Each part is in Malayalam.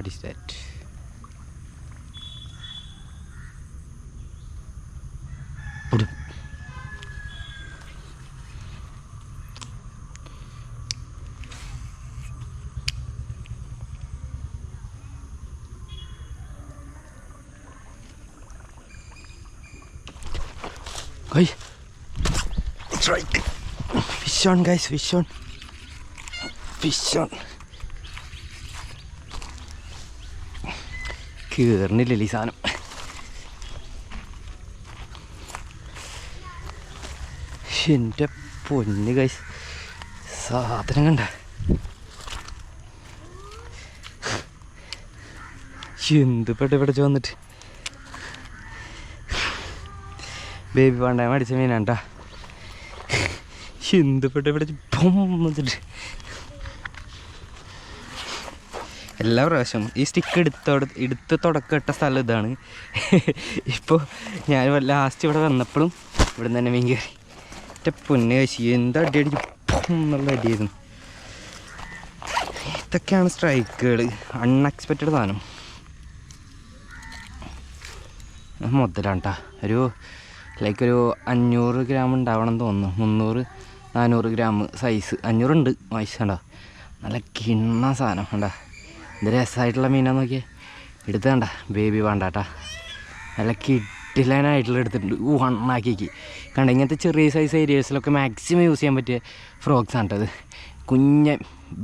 What is that? Put Guys, strike. Fish on, guys. Fish on. Fish on. കീറിനില്ലല്ലേ ഈ സാധനം. എന്റെ പൊന്ന് കൈ സാധനം കണ്ട. എന്ത് പെട്ട് പിടിച്ച് വന്നിട്ട്. ബേബി പണ്ടായ മടിച്ച മീനാണ്ടാ എന്ത് പെട്ട് പിടിച്ച് പൊന്നിട്ട് എല്ലാ പ്രാവശ്യം ഈ സ്റ്റിക്ക് എടുത്തോട് എടുത്ത് തുടക്കം ഇട്ട സ്ഥലം ഇതാണ്. ഇപ്പോൾ ഞാൻ ലാസ്റ്റ് ഇവിടെ വന്നപ്പോഴും ഇവിടെ നിന്ന് തന്നെ മീൻ കയറി എന്റെ പൊന്നെ കഴിച്ച് എന്താ അടി അടിച്ചു എന്നുള്ള അടിയായിരുന്നു. ഇതൊക്കെയാണ് സ്ട്രൈക്കുകൾ അൺഎക്സ്പെക്റ്റഡ് സാധനം. മുതലാണ്ടാ. ഒരു ലൈക്ക് ഒരു അഞ്ഞൂറ് ഗ്രാം ഉണ്ടാവണം എന്ന് തോന്നുന്നു. മുന്നൂറ് നാനൂറ് ഗ്രാം സൈസ് അഞ്ഞൂറുണ്ട്. വയസ്സുണ്ടോ നല്ല കിണ്ണ സാധനം. കണ്ടോ? ഇത് രസമായിട്ടുള്ള മീനാന്ന് നോക്കിയേ. എടുത്ത് വേണ്ട ബേബി വേണ്ടാട്ടാ. നല്ല കിട്ടില്ലാനായിട്ടുള്ള എടുത്തിട്ടുണ്ട്. ഊ ഹണ്ണാക്കിക്ക് കണ്ട ഇങ്ങനത്തെ ചെറിയ സൈസ് ഏരിയസിലൊക്കെ മാക്സിമം യൂസ് ചെയ്യാൻ പറ്റിയ ഫ്രോക്സ് ആണ് കേട്ടത് കുഞ്ഞ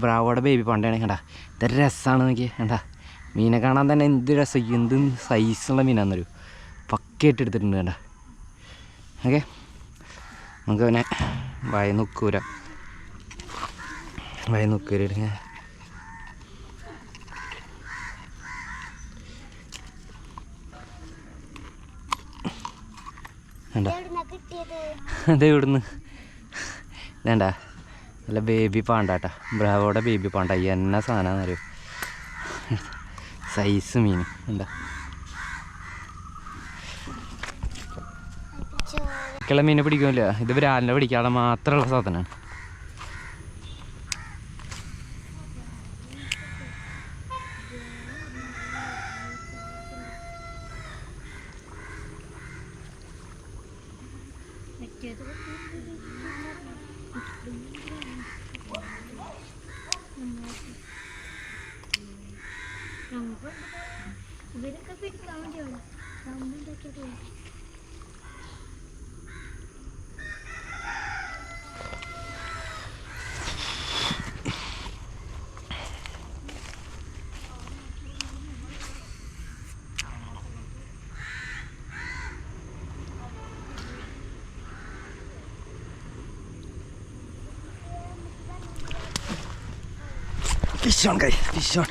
ബ്രാവോടെ ബേബി പണ്ടാണ് കണ്ട. ഇത് രസമാണ് നോക്കിയേ കണ്ട. മീനെ കാണാൻ തന്നെ എന്ത് രസം എന്ത് സൈസുള്ള മീനാന്നൊരു പക്കയായിട്ട് എടുത്തിട്ടുണ്ട് കണ്ട. ഓക്കെ. നമുക്ക് അവനെ വയ നുക്കൂര വയ നുക്കൂര വേണ്ട. അത് ഇവിടുന്ന്. വേണ്ട. നല്ല ബേബി പാണ്ടാട്ടാ. ബ്രാവോടെ ബേബി പാണ്ട. എന്നാ സാധനം അറിയോ സൈസ് മീൻ എന്താ കിള മീനെ പിടിക്കുമല്ലോ? ഇത് ബ്രാലിനെ പിടിക്കാതെ മാത്രമുള്ള സാധനമാണ്. ഇവരൊക്കെ പിടിക്കാൻ വേണ്ടിയാണ് നമ്മളുണ്ടാക്കിയത് ഫിഷ് ഓൺ കൈ ഫിഷ് ഓൺ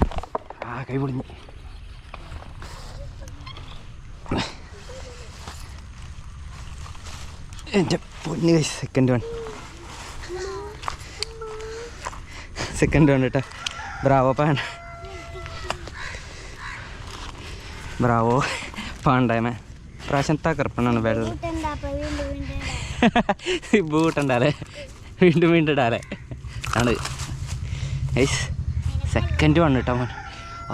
ആ കൈ പൊളിഞ്ഞ്. എന്റെ പൊന്ന് കൈ സെക്കൻഡ് വൺ സെക്കൻഡ് വൺ കേട്ടോ ബ്രാവോ പാൻ. ബ്രാവോ പാണ്ടായ്മ പ്രാവശ്യം തകർപ്പണാണ് വെള്ളം ബൂട്ടുണ്ടാലേ വീണ്ടും വീണ്ടും ഇടാലേ ആണ്. ഏയ്സ് സെക്കൻഡ് വണ് കേട്ടോ മോൻ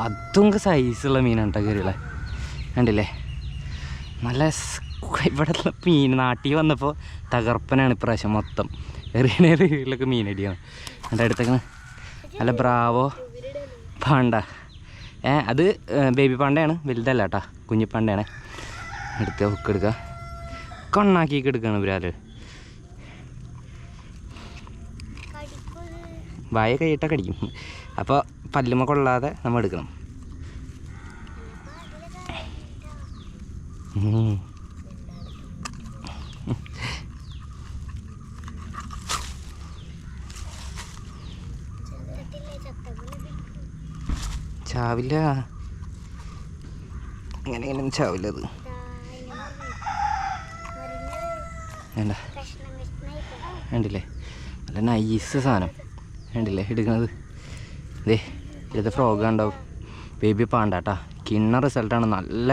അതും സൈസുള്ള മീനാണ് കേട്ടോ കയറിയുള്ളത് കണ്ടില്ലേ? നല്ല ഇവിടെ മീൻ നാട്ടിൽ വന്നപ്പോൾ തകർപ്പനാണ് ഇപ്രാവശ്യം മൊത്തം. എറിയണേലൊക്കെ മീനടിയാണ് എന്റെ അടുത്തൊക്കെ നല്ല ബ്രാവോ പാണ്ട. ഏ അത് ബേബി പാണ്ടയാണ്. വലുതല്ല കേട്ടോ കുഞ്ഞിപ്പാണ്ടയാണ്. എടുക്കുക ഹുക്ക് എടുക്കുക കണ്ണാക്കിയൊക്കെ എടുക്കുകയാണ് ഇവരാൽ വായ കൈയിട്ടാ കടിക്കും അപ്പോൾ പല്ലുമ കൊള്ളാതെ നമ്മൾ എടുക്കണം. ചാവില്ല. അങ്ങനെ ഇങ്ങനെ ചാവില്ല അത്. വേണ്ട. വേണ്ടില്ലേ നല്ല നൈസ് സാധനം. കണ്ടില്ലേ എടുക്കുന്നത് ദേ ഇത് ഫ്രോഗ് ഉണ്ടാവും ബേബി പാണ്ടാട്ടാ കിണ്ണ റിസൾട്ടാണ് നല്ല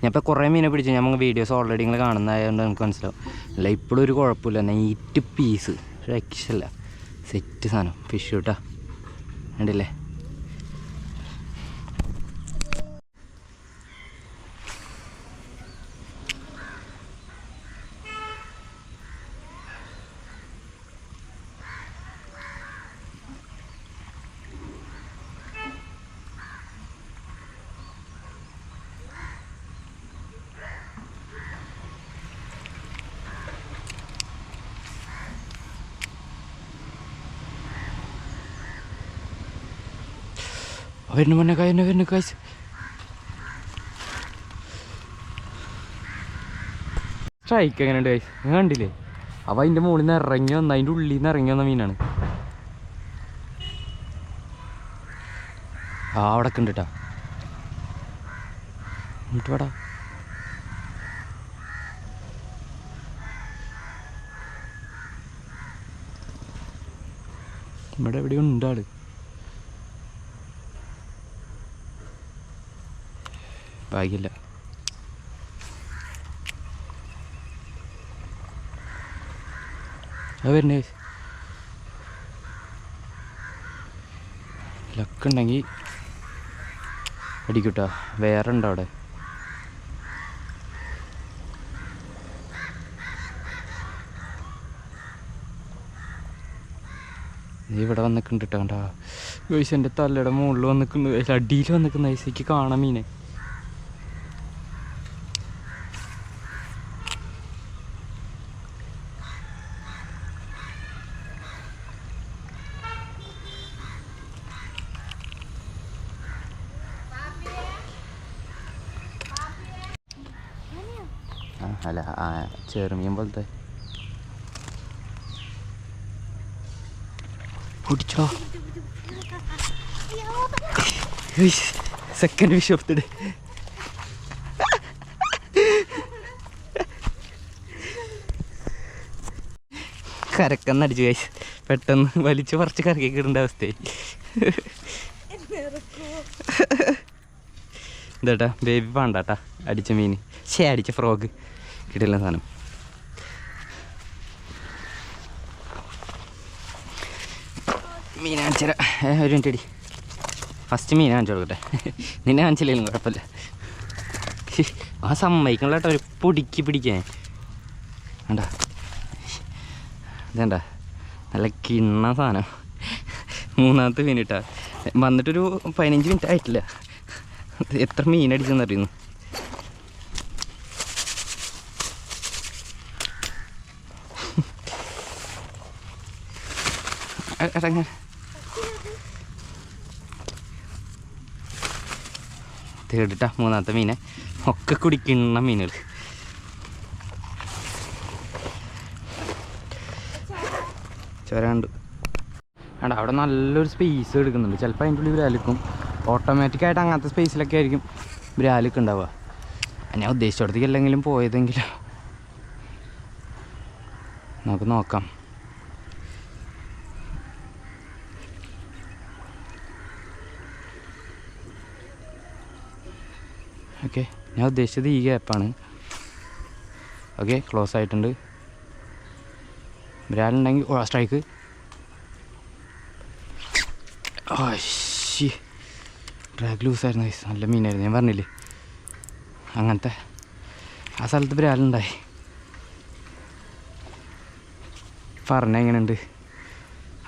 ഞാൻ ഇപ്പോൾ കുറേ മീനെ പിടിച്ചു. ഞാൻ വീഡിയോസ് ഓൾറെഡി നിങ്ങൾ കാണുന്നതായതുകൊണ്ട് നമുക്ക് മനസ്സിലാവും. അല്ല ഇപ്പോഴും ഒരു കുഴപ്പമില്ല. നൈറ്റ് പീസ് രക്ഷല്ല സെറ്റ് സാധനം. ഫിഷ് കേട്ടാ കണ്ടില്ലേ? വരുന്നു മുന്നേ കായ വരുന്നു കാശ് സ്ട്രൈക്ക് എങ്ങനെയുണ്ട് കാശ് നിങ്ങൾ കണ്ടില്ലേ? അവ അതിന്റെ മുകളിൽ നിന്ന് ഇറങ്ങി വന്ന അതിന്റെ ഉള്ളിൽ നിന്ന് ഇറങ്ങി വന്ന മീനാണ്. ആ അവിടെ ഉണ്ട് കേട്ടാ എന്നിട്ട് വേടാ. ഇവിടെ എവിടെയോ ഉണ്ട് ഭാഗ്യമില്ല അത് വരുന്നേ. ലക്കുണ്ടെങ്കിൽ അടിക്കൂട്ടാ. വേറെ ഉണ്ടോ അവിടെ? നീ ഇവിടെ വന്നിട്ടുണ്ട് കേട്ടോ കണ്ടാ. വൈസ് എന്റെ തലയുടെ മുകളിൽ വന്നിട്ടുണ്ട് അടിയിൽ വന്നിക്കുന്ന ഐസയ്ക്ക് കാണാം മീനെ. അല്ല ചെറുമീൻ പോലത്തെ പിടിച്ചോ. Second fish of the day കരക്കെന്നടിച്ചു കഴിച്ച് പെട്ടെന്ന് വലിച്ചു പറിച്ച് കറക്കി ഇടേണ്ട അവസ്ഥയായി. ഇതേട്ടാ ബേബി പാണ്ടാട്ടാ അടിച്ച മീൻ. ശേ അടിച്ച ഫ്രോഗ് കിട്ടില്ല സാധനം. മീൻ ഒരു മിനിറ്റ് അടി ഫസ്റ്റ് മീൻ കൊടുക്കട്ടെ. നിന്നെ കാണിച്ചില്ലെങ്കിലും കുഴപ്പമില്ല. ആ സമ്മതിക്കണല്ലോ കേട്ടോ ഒരു പൊടിക്ക് പിടിക്കാൻ. വേണ്ട ഇതേണ്ട. നല്ല കിണ്ണ സാധനം. മൂന്നാമത്തെ മീൻ വന്നിട്ടൊരു പതിനഞ്ച് മിനിറ്റ് ആയിട്ടില്ല. എത്ര മീൻ അടിച്ചെന്ന് ഇറങ്ങ തേടിട്ടാ മൂന്നാമത്തെ മീനെ ഒക്കെ കുടിക്കുന്ന മീനുകൾ ചോരാണ്ട് വേണ്ട അവിടെ നല്ലൊരു സ്പേസ് എടുക്കുന്നുണ്ട്. ചിലപ്പോൾ അതിന്റെ ഉള്ളിൽ ബ്രാലിക്കും ഓട്ടോമാറ്റിക്കായിട്ട് അങ്ങനത്തെ സ്പേസിലൊക്കെ ആയിരിക്കും ബ്രാലിക്ക് ഉണ്ടാവുക. ഞാൻ ഉദ്ദേശിച്ചിടത്തേക്ക് അല്ലെങ്കിലും പോയതെങ്കിലും. നമുക്ക് നോക്കാം. ഓക്കെ ഞാൻ ഉദ്ദേശിച്ചത് ഈ ഗ്യാപ്പാണ് ഓക്കെ ക്ലോസ് ആയിട്ടുണ്ട്. ബ്രാലുണ്ടെങ്കിൽ സ്ട്രൈക്ക് ഡ്രാഗ് ലൂസായിരുന്നു guys. നല്ല മീനായിരുന്നു ഞാൻ പറഞ്ഞില്ലേ? അങ്ങനത്തെ. ആ സ്ഥലത്ത് ബ്രാലുണ്ടായി പറഞ്ഞ എങ്ങനെയുണ്ട്?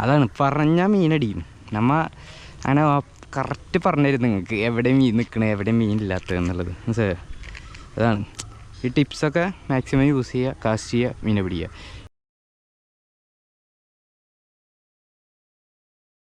അതാണ്. പറഞ്ഞാൽ മീനടിയും നമ്മ അങ്ങനെ കറക്റ്റ് പറഞ്ഞുതരും നിങ്ങൾക്ക്. എവിടെ മീൻ നിൽക്കണേ എവിടെ മീൻ ഇല്ലാത്തത് എന്നുള്ളത്. മനസ്സിലായോ? അതാണ്. ഈ ടിപ്സൊക്കെ മാക്സിമം യൂസ് ചെയ്യുക കാസ്റ്റ് ചെയ്യുക മീനെ പിടിക്കുക.